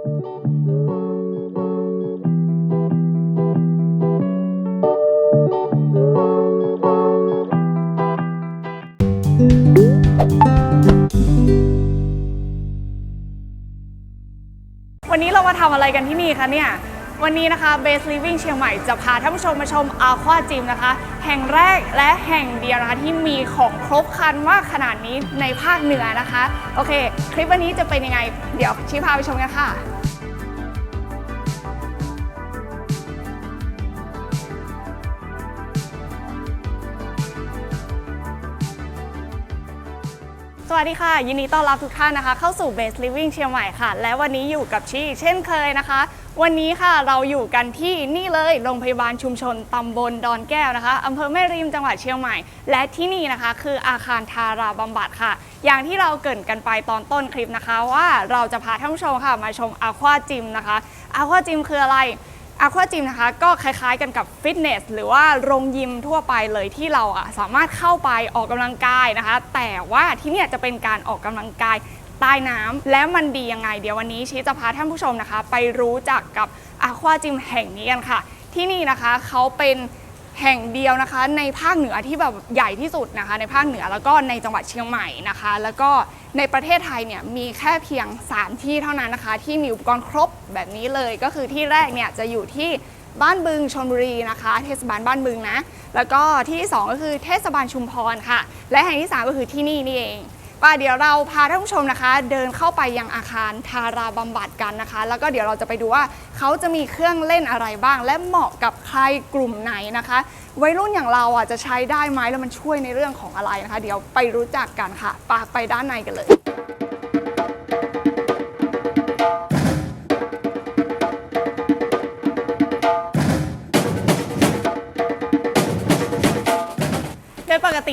วันนี้เรามาทำอะไรกันที่นี่คะเนี่ย วันนี้นะคะ Base Living เชียงใหม่จะพาท่านผู้ชมมาชมอาควาจิมนะคะ แห่งแรกและแห่งเดียวนะคะที่มีของครบครันมากขนาดนี้ในภาคเหนือนะคะ โอเค คลิปวันนี้จะเป็นยังไง เดี๋ยวชี้พาไปชมกันค่ะสวัสดีค่ะ ยินดีต้อนรับทุกท่านนะคะ เข้าสู่ Base Living เชียงใหม่ค่ะ และวันนี้อยู่กับชีเช่นเคยนะคะ วันนี้ค่ะเราอยู่กันที่นี่เลยโรงพยาบาลชุมชนตำบลดอนแก้วนะคะอำเภอแม่ริมจังหวัดเชียงใหม่ และที่นี่นะคะคืออาคารทาราบำบัดค่ะ อย่างที่เราเกรินกันไปตอนต้นคลิปนะคะ ว่าเราจะพาท่านผู้ชมค่ะมาชมอาควาจิมนะคะอาควาจิมคืออะไรอาควาจิมนะคะก็คล้ายๆกันกับฟิตเนสหรือว่าโรงยิมทั่วไปเลยที่เราอะสามารถเข้าไปออกกำลังกายนะคะ แต่ว่าที่นี่จะเป็นการออกกำลังกาย ใต้น้ำและมันดียังไง เดี๋ยววันนี้ชี้จะพาท่านผู้ชมนะคะ ไปรู้จักกับอาควาจิมแห่งนี้กันค่ะ ที่นี่นะคะเขาเป็นแห่งเดียวนะคะ ในภาคเหนือที่แบบใหญ่ที่สุดนะคะ ในภาคเหนือแล้วก็ในจังหวัดเชียงใหม่นะคะ แล้วก็ในประเทศไทยเนี่ยมีแค่เพียง 3 ที่เท่านั้นนะคะ ที่มีอุปกรณ์ครบแบบนี้เลยก็คือที่แรกเนี่ยจะอยู่ที่บ้านบึงชลบุรีนะคะ เทศบาลบ้านบึงนะ แล้วก็ที่ที่สองก็คือเทศบาลชุมพรค่ะ และแห่งที่สามก็คือที่นี่นี่เอง ป่ะเดี๋ยวเราพาท่านผู้ชมนะคะ เดินเข้าไปยังอาคารทาราบำบัดกันนะคะ แล้วก็เดี๋ยวเราจะไปดูว่าเขาจะมีเครื่องเล่นอะไรบ้าง และเหมาะกับใครกลุ่มไหนนะคะ วัยรุ่นอย่างเราอะจะใช้ได้ไหมแล้วมันช่วยในเรื่องของอะไรนะคะ เดี๋ยวไปรู้จักกันค่ะปากไปด้านในกันเลย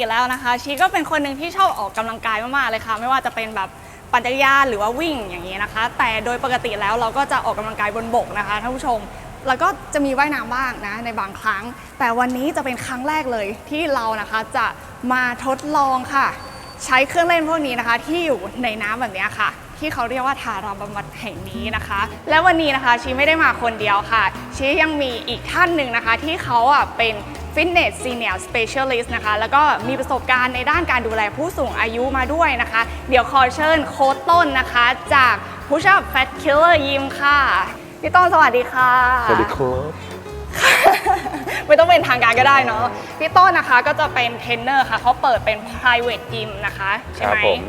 โดยปกติแล้วนะคะ ชีก็เป็นคนหนึ่งที่ชอบออกกำลังกายมากๆเลยค่ะ ไม่ว่าจะเป็นแบบปั่นจักรยานหรือว่าวิ่งอย่างนี้นะคะ แต่โดยปกติแล้วเราก็จะออกกำลังกายบนบกนะคะท่านผู้ชม แล้วก็จะมีว่ายน้ำบ้างนะในบางครั้ง แต่วันนี้จะเป็นครั้งแรกเลยที่เรานะคะจะมาทดลองค่ะ ใช้เครื่องเล่นพวกนี้นะคะ ที่อยู่ในน้ำแบบนี้ค่ะที่เขาเรียกว่าทาราบำบัดแห่งนี้นะคะ และวันนี้นะคะชีไม่ได้มาคนเดียวค่ะ ชียังมีอีกท่านหนึ่งนะคะ ที่เขาอะเป็น ฟิตเนสซีเนียร์สเปเชียลิสต์นะคะ แล้วก็มีประสบการณ์ในด้านการดูแลผู้สูงอายุมาด้วยนะคะ เดี๋ยวขอเชิญโค้ชต้นนะคะ จาก Push Up Fat Killer Gym ค่ะ พี่ต้นสวัสดีค่ะ สวัสดีครับ ไม่ต้องเป็นทางการก็ได้เนาะ พี่ต้นนะคะก็จะเป็นเทรนเนอร์ค่ะเขาเปิดเป็น private gym นะคะ ใช่ไหม ครับผม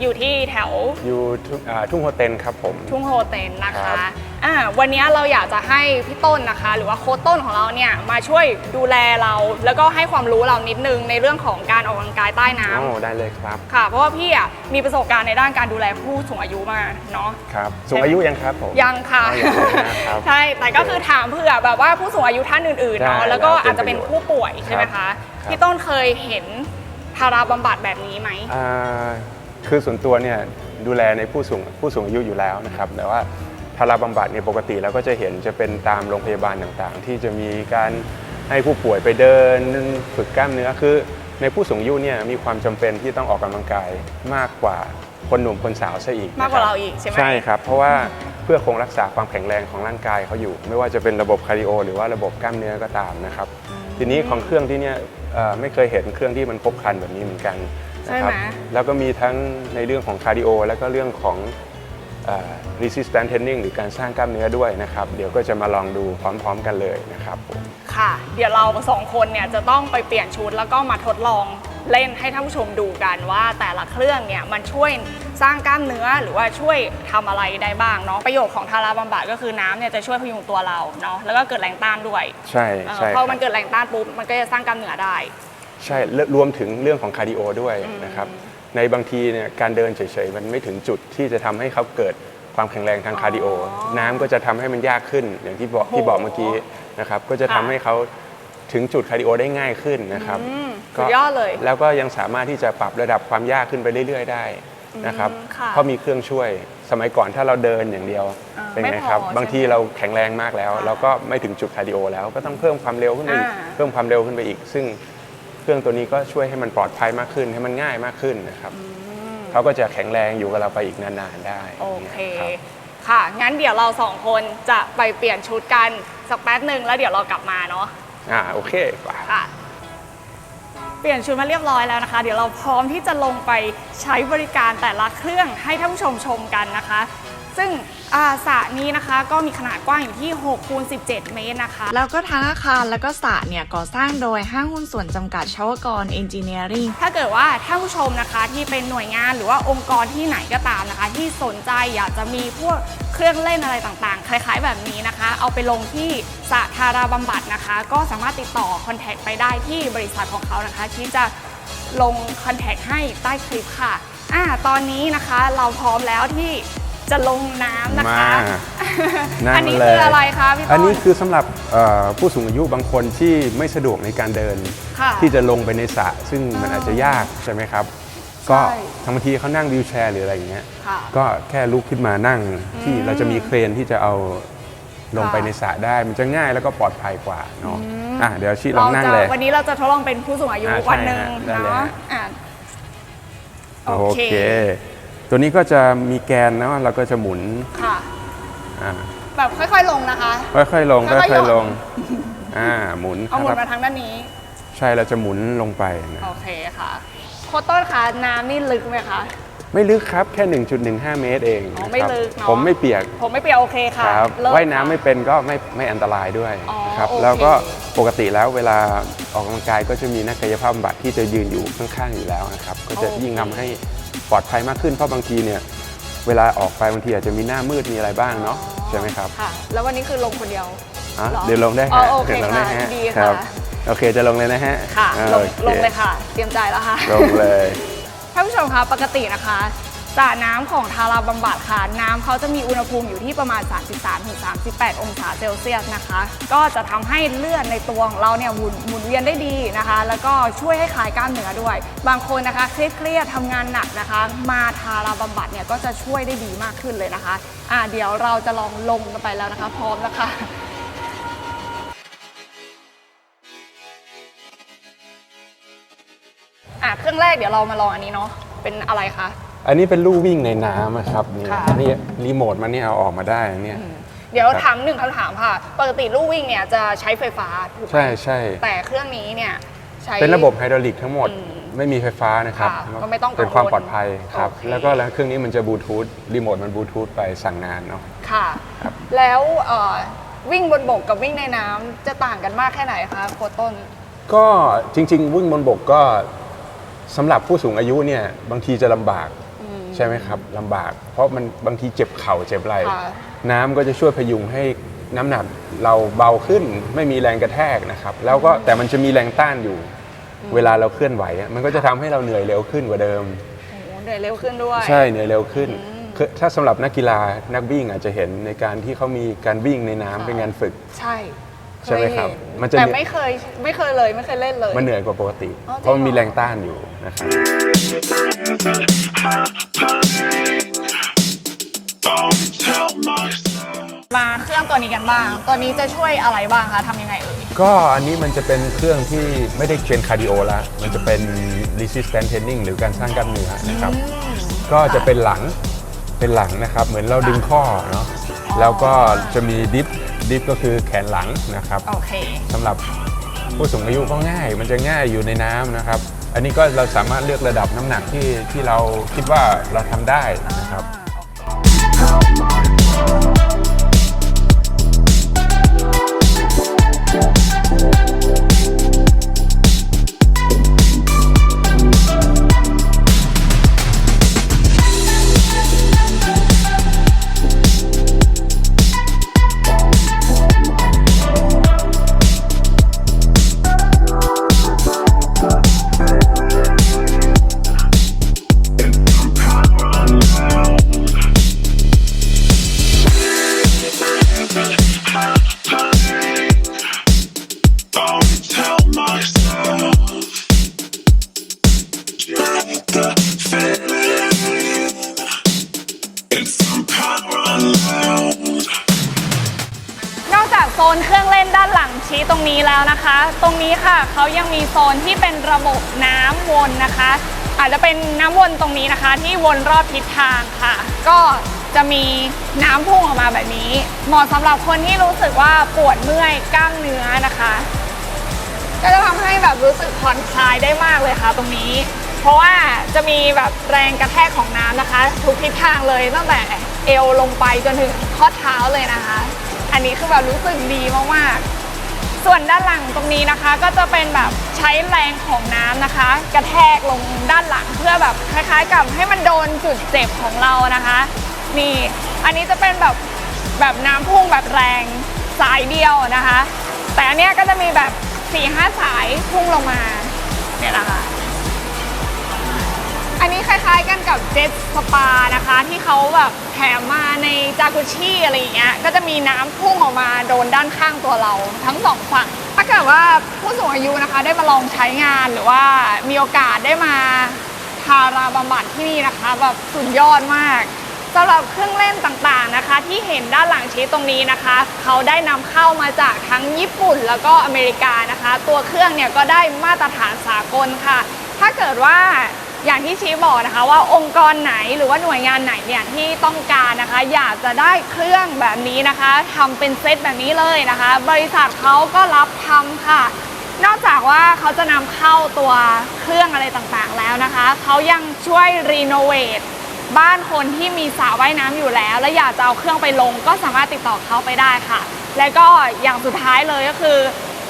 อยู่ที่แถวอยู่ทุ่งอ่าทุ่งโฮเทนครับผม ทุ่งโฮเทนนะครัคะ บ อ่าวันนี้เราอยากจะให้พี่ต้นนะคะ หรือว่าโค้ชต้นของเราเนี่ยมาช่วยดูแลเรา แล้วก็ให้ความรู้เรานิดนึงในเรื่องของการออกกำลังกายใต้น้ำ โอ้ได้เลยครับ ค่ะ เพราะว่าพี่อะมีประสบการณ์ในด้านการดูแลผู้สูงอายุมาเนาะ ครับ สูงอายุยังครับผม ยังค่ะ อ๋อยังนะครับใช่ แต่ก็คือถามเผื่อแบบว่าผู้สูงอายุท่านอื่นๆเนาะ ได้แล้วก็แล้วเป็นอาจจะเป็นผู้ป่วยใช่ไหมครัคะบพี่ต้นเคยเห็นทาราบำบัดแบบนี้ไหม อ่าคือส่วนตัวเนี่ยดูแลในผู้สูงผู้สูงอายุอยู่แล้วนะครับ แต่ว่าทา ราบำบัดเนี่ยปกติเราก็จะเห็นจะเป็นตามโรงพยาบาลต่างๆ ที่จะมีการให้ผู้ป่วยไปเดินฝึกกล้ามเนื้อคือในผู้สูงอายุเนี่ยมีความจำเป็นที่ต้องออกกำลังกายมากกว่าคนหนุ่มคนสาวซะอีกมากกว่านะคบเราอีกใช่ไหมใช่ครับ เพราะว่าเพื่อคงรักษาความแข็งแรงของร่างกายเขาอยู่ ไม่ว่าจะเป็นระบบคาร์ดิโอหรือว่าระบบกล้ามเนื้อก็ตามนะครับ ทีนี้ของเครื่องที่เนี่ยเอ่อไม่เคยเห็นเครื่องที่มันครบครันแบบนี้เหมือนกันนะครัใช่ไหมแล้วก็มีทั้งในเรื่องของคาร์ดิโอ แล้วก็เรื่องของเอ่อ resistance training หรือการสร้างกล้ามเนื้อด้วยนะครับ เดี๋ยวก็จะมาลองดูพร้อมๆกันเลยนะครับผม ค่ะ เดี๋ยวเราสองคนเนี่ยจะต้องไปเปลี่ยนชุดแล้วก็มาทดลองเล่นให้ท่านผู้ชมดูกันว่าแต่ละเครื่องเนี่ยมันช่วยสร้างกล้ามเนื้อหรือว่าช่วยทำอะไรได้บ้างเนาะประโยชน์ของทาราบำบัดก็คือน้ำเนี่ยจะช่วยพยุงตัวเราเนาะแล้วก็เกิดแรงต้านด้วยใช่เออใช่พคอรับมันเกิดแรงต้านปุ๊บมันก็จะสร้างกล้ามเนื้อได้ ใช่และรวมถึงเรื่องของคาร์ดิโอด้วยนะครับ ในบางทีเนี่ยการเดินเฉยๆ มันไม่ถึงจุดที่จะทำให้เขาเกิดความแข็งแรงทางคาร์ดิโอ น้ำก็จะทำให้มันยากขึ้น อย่างที่บอกโอ้โหที่บอกเมื่อกี้นะครับก็จะทำค่ะให้เขาถึงจุดคาร์ดิโอได้ง่ายขึ้นนะครับอืมก็สุดยอดเลยแล้วก็ยังสามารถที่จะปรับระดับความยากขึ้นไปเรื่อย ๆ ได้นะครับอืมค่ะเพราะมีเครื่องช่วยสมัยก่อนถ้าเราเดินอย่างเดียวอ่าเป็นไม่ไงพอครับ ใช่ไหมบางทีเราแข็งแรงมากแล้วค่ะเราก็ไม่ถึงจุดคาร์ดิโอแล้วก็ต้องเพิ่มความเร็วขึ้นไปอีกอ่า เพิ่มความเร็วขึ้นไปอีก ซึ่ง เครื่องตัวนี้ก็ช่วยให้มันปลอดภัยมากขึ้นให้มันง่ายมากขึ้นนะครับเขาก็จะแข็งแรงอยู่กับเราไปอีกนานๆได้โอเคครับค่ะ งั้นเดี๋ยวเราสองคนจะไปเปลี่ยนชุดกันสักแป๊บหนึ่งแล้วเดี๋ยวเรากลับมาเนาะอ่าโอเคไปค่ะเปลี่ยนชุดมาเรียบร้อยแล้วนะคะ เดี๋ยวเราพร้อมที่จะลงไปใช้บริการแต่ละเครื่องให้ท่านผู้ชมชมกันนะคะ ซึ่งอ่าสระนี้นะคะก็มีขนาดกว้างอยู่ที่6คูณ17 เมตรนะคะ แล้วก็ทั้งอาคารและก็สระเนี่ยก่อสร้างโดยห้างหุ้นส่วนจำกัดชาวกรเอนจิเนียริงถ้าเกิดว่าท่านผู้ชมนะคะที่เป็นหน่วยงานหรือว่าองค์กรที่ไหนก็ตามนะคะ ที่สนใจอยากจะมีพวกเครื่องเล่นอะไรต่างๆ คล้ายๆแบบนี้นะคะ เอาไปลงที่สาธาราบำบัดนะคะ ก็สามารถติดต่อคอนแทคไปได้ที่บริษัทของเขานะคะที่จะลงคอนแทคให้ใต้คลิปค่ะอ่าตอนนี้นะคะเราพร้อมแล้วที่ จะลงน้ำนะคะ มาอันนี้เลยคืออะไรคะพี่ต้นอันนี้คือสำหรับเอ่อผู้สูงอายุบางคนที่ไม่สะดวกในการเดินค่ะที่จะลงไปในสระซึ่งมันอาจจะยากใช่ไหมครับ ก็ใช่ทางบางทีเขานั่งวีลแชร์หรืออะไรอย่างเงี้ยค่ะก็แค่ลุกขึ้นมานั่งที่เราจะมีเครนที่จะเอาลงไปในสระได้มันจะง่ายแล้วก็ปลอดภัยกว่าเนาะอะเดี๋ยวชิลองนั่งเลย วันนี้เราจะทดลองเป็นผู้สูงอายุอ่าใช่วันหนึ่งฮะได้เลยเนาะฮะอะโอเค ตัวนี้ก็จะมีแกนนะเราก็จะหมุนค่ะ อ่าแบบค่อยๆลงนะคะ ค่อยๆลงค่อยๆค่อยๆลงหย่อ่าหมุนเอาหมุคนรับมาทางด้านนี้ใช่เราจะหมุนลงไปนะโอเคค่ะโคตต้นคะน้ำนี่ลึกไหมคะ ไม่ลึกครับแค่ 1.15 เมตรเองอ๋อนะครับไม่ลึกเนอะ ผมไม่เปียก ผมไม่เปียกโอเคค่ะครับเลิศว่ายน้ำไม่ค่ะเป็นก็ไม่ไม่อันตรายด้วยอ๋อนะครับโอเค แล้วก็ปกติแล้วเวลาออกกำลังกายก็จะมีนักกายภาพบำบัดที่จะยืนอยู่ข้างๆอยู่แล้วนะครับ ก็จะยิ่งทำให้ ปลอดภัยมากขึ้นเพราะบางทีเนี่ยเวลาออกไปบางทีอาจจะมีหน้ามืดมีอะไรบ้างเนาะใช่ไหมครับค่ะ แล้ววันนี้คือลงคนเดียวอะหรอเดี๋ยวลงได้อ๋อฮะโอเคดี๋ยวลงได้ค่ะฮะดีครัค่ะบโอเคจะลงเลยนะฮะค่ะอ่าลงโอคลงเลยค่ะ เตรียมใจแล้วค่ะลงเลยท่านผู้ชมคะปกตินะคะ สระน้ำของทาราบำบัดค่ะ น้ำเขาจะมีอุณหภูมิอยู่ที่ประมาณ 33-38 องศาเซลเซียสนะคะ ก็จะทำให้เลือดในตัวของเราเนี่ยหมุนหมุนเวียนได้ดีนะคะ แล้วก็ช่วยให้คลายกล้ามเนื้อด้วย บางคนนะคะเครียดๆทำงานหนักนะคะ มาทาราบำบัดเนี่ยก็จะช่วยได้ดีมากขึ้นเลยนะคะอะเดี๋ยวเราจะลองลงกันไปแล้วนะคะ พร้อมแล้วค่ะอะเครื่องแรกเดี๋ยวเรามาลองอันนี้เนาะเป็นอะไรคะ อันนี้เป็นลู่วิ่งในน้ำอะครับนี่ค่ะ อันนี้รีโมทมันเนี่ยเอาออกมาได้เนี่ย เดี๋ยวครับ ถามหนึ่งคำถามค่ะ ปกติลู่วิ่งเนี่ยจะใช้ไฟฟ้าถูกไหมใช่ใช่แต่เครื่องนี้เนี่ยใช้ เป็นระบบไฮดรอลิกทั้งหมดอืมไม่มีไฟฟ้านะครับค่ะก็ไม่ต้องกังวลเป็นความปลอดภัยครับ โอเค แล้วก็แล้วเครื่องนี้มันจะบลูทูธรีโมทมันบลูทูธไปสั่งงานเนาะ ค่ะครับแล้วเอ่อวิ่งบนบกกับวิ่งในน้ำจะต่างกันมากแค่ไหนคะโคชต้น ก็จริง ๆ วิ่งบนบกก็สำหรับผู้สูงอายุเนี่ยบางทีจะลำบากอืม ใช่ไหมครับลำบาก เพราะมันบางทีเจ็บเข่าเจ็บไหล่ค่ะ น้ำก็จะช่วยพยุงให้น้ำหนักเราเบาขึ้นไม่มีแรงกระแทกนะครับแล้วก็แต่มันจะมีแรงต้านอยู่ เวลาเราเคลื่อนไหวอะมันก็จะทำให้เราเหนื่อยเร็วขึ้นกว่าเดิม โอ้โหเหนื่อยเร็วขึ้นด้วย ใช่เหนื่อยเร็วขึ้นคือถ้าสำหรับนักกีฬานักวิ่งอาจจะเห็นในการที่เขามีการวิ่งในน้ำค่ะ เป็นงานฝึก ใช่ ใช่ไหมครับเคยเห็มันจะแต่ไม่เคยไม่เคยเลยไม่เคยเล่นเลย มันเหนื่อยกว่าปกติ อ๋อจริง เพราะมันมีเหรอแรงต้านอยู่นะครับ มาเครื่องตัวนี้กันบ้าง ตัวนี้จะช่วยอะไรบ้างคะทำยังไงเอ่ย ก็อันนี้มันจะเป็นเครื่องที่ไม่ได้เป็นคาร์ดิโอแล้วมันจะเป็น resistance training หรือการสร้างกล้ามเนื้อนะครับ ก็จะเป็นหลัง เป็นหลังนะครับ เหมือนเราดึงข้อเนาะ แล้วก็จะมีดิฟ ดิฟก็คือแขนหลังนะครับโอเคสำหรับผู้สูงอายุก็ง่าย มันจะง่ายอยู่ในน้ำนะครับ อันนี้ก็เราสามารถเลือกระดับน้ำหนักที่ที่เราคิดว่าเราทำได้นะครับ ตรงนี้แล้วนะคะ ตรงนี้ค่ะเขายังมีโซนที่เป็นระบบน้ำวนนะคะ อาจจะเป็นน้ำวนตรงนี้นะคะ ที่วนรอบทิศทางค่ะ ก็จะมีน้ำพุ่งออกมาแบบนี้ เหมาะสำหรับคนที่รู้สึกว่าปวดเมื่อยกล้ามเนื้อนะคะ ก็จะทำให้แบบรู้สึกผ่อนคลายได้มากเลยค่ะ ตรงนี้ เพราะว่าจะมีแบบแรงกระแทกของน้ำนะคะ ทุกทิศทางเลยตั้งแต่เอวลงไปจนถึงข้อเท้าเลยนะคะ อันนี้คือแบบรู้สึกดีมากๆ ส่วนด้านหลังตรงนี้นะคะ ก็จะเป็นแบบใช้แรงของน้ำนะคะ กระแทกลงด้านหลังเพื่อแบบคล้ายๆ กับให้มันโดนจุดเจ็บของเรานะคะ นี่อันนี้จะเป็นแบบแบบน้ำพุ่งแบบแรงสายเดียวนะคะ แต่อันเนี้ยก็จะมีแบบ4ี่ห้าสายพุ่งลงมาเนี่ยนะคะ อันนี้คล้ายๆกันกับเจ็ตสปานะคะ ที่เขาแบบแถมมาในจากุชิอะไรอย่างเงี้ยก็จะมีน้ำพุ่งออกมาโดนด้านข้างตัวเราทั้งสองฝั่ง ถ้าเกิดว่าผู้สูงอายุนะคะได้มาลองใช้งานหรือว่ามีโอกาสได้มาทาราบำบัดที่นี่นะคะแบบสุดยอดมากสำหรับเครื่องเล่นต่างๆนะคะ ที่เห็นด้านหลังชี้ตรงนี้นะคะ เขาได้นำเข้ามาจากทั้งญี่ปุ่นแล้วก็อเมริกานะคะ ตัวเครื่องเนี่ยก็ได้มาตรฐานสากลค่ะ ถ้าเกิดว่า อย่างที่ชี้บอกนะคะว่าองค์กรไหนหรือว่าหน่วยงานไหนเนี่ยที่ต้องการนะคะ อยากจะได้เครื่องแบบนี้นะคะทำเป็นเซตแบบนี้เลยนะคะ บริษัทเขาก็รับทำค่ะ นอกจากว่าเขาจะนำเข้าตัวเครื่องอะไรต่างๆแล้วนะคะ เขายังช่วยรีโนเวทบ้านคนที่มีสระว่ายน้ำอยู่แล้ว และอยากจะเอาเครื่องไปลงก็สามารถติดต่อเขาไปได้ค่ะ และก็อย่างสุดท้ายเลยก็คือ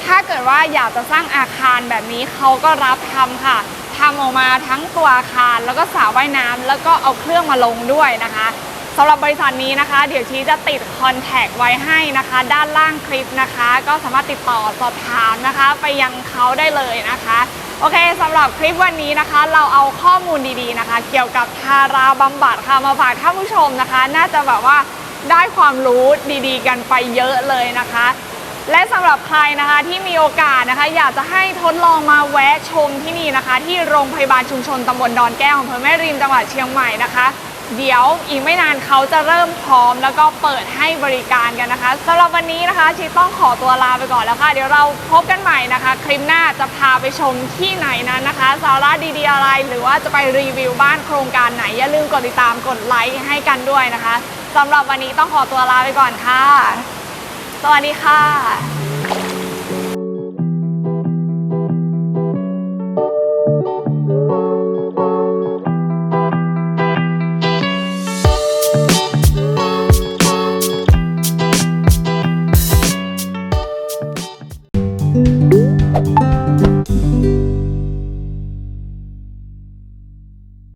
ถ้าเกิดว่าอยากจะสร้างอาคารแบบนี้เขาก็รับทำค่ะ ทำออกมาทั้งตัวอาคารแล้วก็สระว่ายน้ำแล้วก็เอาเครื่องมาลงด้วยนะคะสำหรับบริษัทนี้นะคะ เดี๋ยวชี้จะติดคอนแทคไว้ให้นะคะ ด้านล่างคลิปนะคะ ก็สามารถติดต่อสอบถามนะคะ ไปยังเขาได้เลยนะคะโอเคสำหรับคลิปวันนี้นะคะ เราเอาข้อมูลดีๆนะคะ เกี่ยวกับทาราบำบัดค่ะมาฝากท่านผู้ชมนะคะ น่าจะแบบว่าได้ความรู้ดีๆ กันไปเยอะเลยนะคะ และสำหรับใครนะคะที่มีโอกาสนะคะ อยากจะให้ทดลองมาแวะชมที่นี่นะคะ ที่โรงพยาบาลชุมชนตำบลดอนแก้วอำเภอแม่ริมจังหวัดเชียงใหม่นะคะ เดี๋ยวอีกไม่นานเขาจะเริ่มพร้อมแล้วก็เปิดให้บริการกันนะคะสำหรับวันนี้นะคะชีต้องขอตัวลาไปก่อนแล้วค่ะ เดี๋ยวเราพบกันใหม่นะคะ คลิปหน้าจะพาไปชมที่ไหนนั้นนะคะสาระดีๆอะไร หรือว่าจะไปรีวิวบ้านโครงการไหนอย่าลืมกดติดตามกดไลค์ให้กันด้วยนะคะสำหรับวันนี้ต้องขอตัวลาไปก่อนค่ะ สวัสดีค่ะ